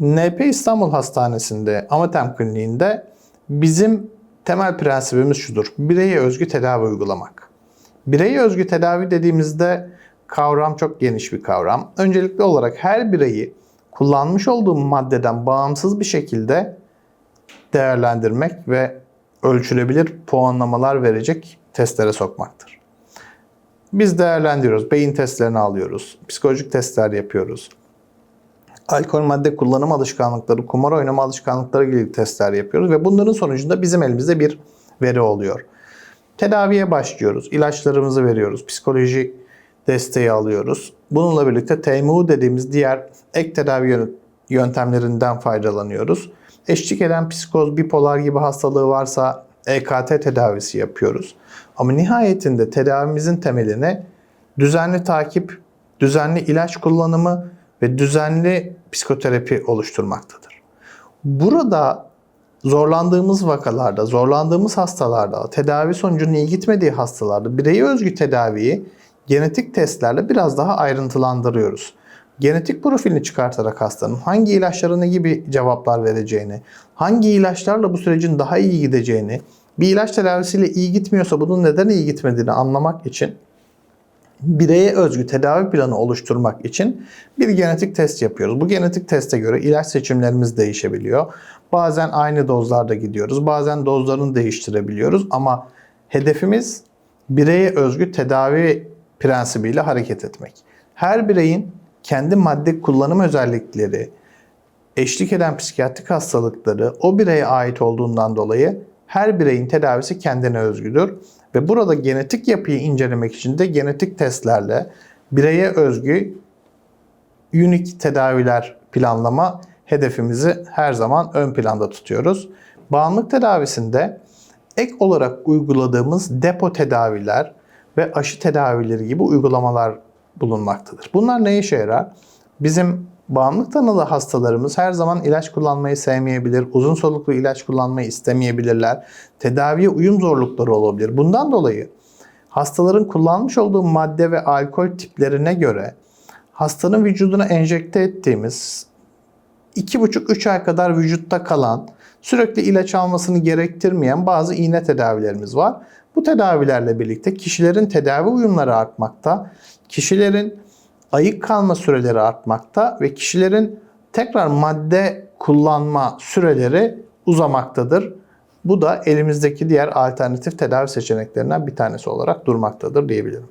NP İstanbul Hastanesi'nde, Amatem Kliniği'nde bizim temel prensibimiz şudur. Bireye özgü tedavi uygulamak. Bireye özgü tedavi dediğimizde kavram çok geniş bir kavram. Öncelikli olarak her bireyi kullanmış olduğu maddeden bağımsız bir şekilde değerlendirmek ve ölçülebilir puanlamalar verecek testlere sokmaktır. Biz değerlendiriyoruz. Beyin testlerini alıyoruz. Psikolojik testler yapıyoruz. Alkol madde kullanım alışkanlıkları, kumar oynama alışkanlıkları gibi testler yapıyoruz ve bunların sonucunda bizim elimizde bir veri oluyor. Tedaviye başlıyoruz. ilaçlarımızı veriyoruz. Psikoloji desteği alıyoruz. Bununla birlikte TMU dediğimiz diğer ek tedavi yön- yöntemlerinden faydalanıyoruz. Eşlik eden psikoz, bipolar gibi hastalığı varsa EKT tedavisi yapıyoruz. Ama nihayetinde tedavimizin temelini düzenli takip, düzenli ilaç kullanımı ve düzenli psikoterapi oluşturmaktadır. Burada zorlandığımız vakalarda, zorlandığımız hastalarda, tedavi sonucunun iyi gitmediği hastalarda bireye özgü tedaviyi genetik testlerle biraz daha ayrıntılandırıyoruz. Genetik profilini çıkartarak hastanın hangi ilaçlara ne gibi cevaplar vereceğini, hangi ilaçlarla bu sürecin daha iyi gideceğini, bir ilaç tedavisiyle iyi gitmiyorsa bunun neden iyi gitmediğini anlamak için bireye özgü tedavi planı oluşturmak için bir genetik test yapıyoruz. Bu genetik teste göre ilaç seçimlerimiz değişebiliyor. Bazen aynı dozlarda gidiyoruz, bazen dozlarını değiştirebiliyoruz ama hedefimiz bireye özgü tedavi prensibiyle hareket etmek. Her bireyin kendi madde kullanım özellikleri, eşlik eden psikiyatrik hastalıkları o bireye ait olduğundan dolayı her bireyin tedavisi kendine özgüdür. Ve burada genetik yapıyı incelemek için de genetik testlerle bireye özgü unik tedaviler planlama hedefimizi her zaman ön planda tutuyoruz. Bağımlılık tedavisinde ek olarak uyguladığımız depo tedaviler ve aşı tedavileri gibi uygulamalar bulunmaktadır. Bunlar ne işe yarar? Bizim bağımlılık tanılı hastalarımız her zaman ilaç kullanmayı sevmeyebilir, uzun soluklu ilaç kullanmayı istemeyebilirler. Tedaviye uyum zorlukları olabilir. Bundan dolayı hastaların kullanmış olduğu madde ve alkol tiplerine göre hastanın vücuduna enjekte ettiğimiz 2,5-3 ay kadar vücutta kalan, sürekli ilaç almasını gerektirmeyen bazı iğne tedavilerimiz var. Bu tedavilerle birlikte kişilerin tedavi uyumları artmakta, kişilerin ayık kalma süreleri artmakta ve kişilerin tekrar madde kullanma süreleri uzamaktadır. Bu da elimizdeki diğer alternatif tedavi seçeneklerinden bir tanesi olarak durmaktadır diyebilirim.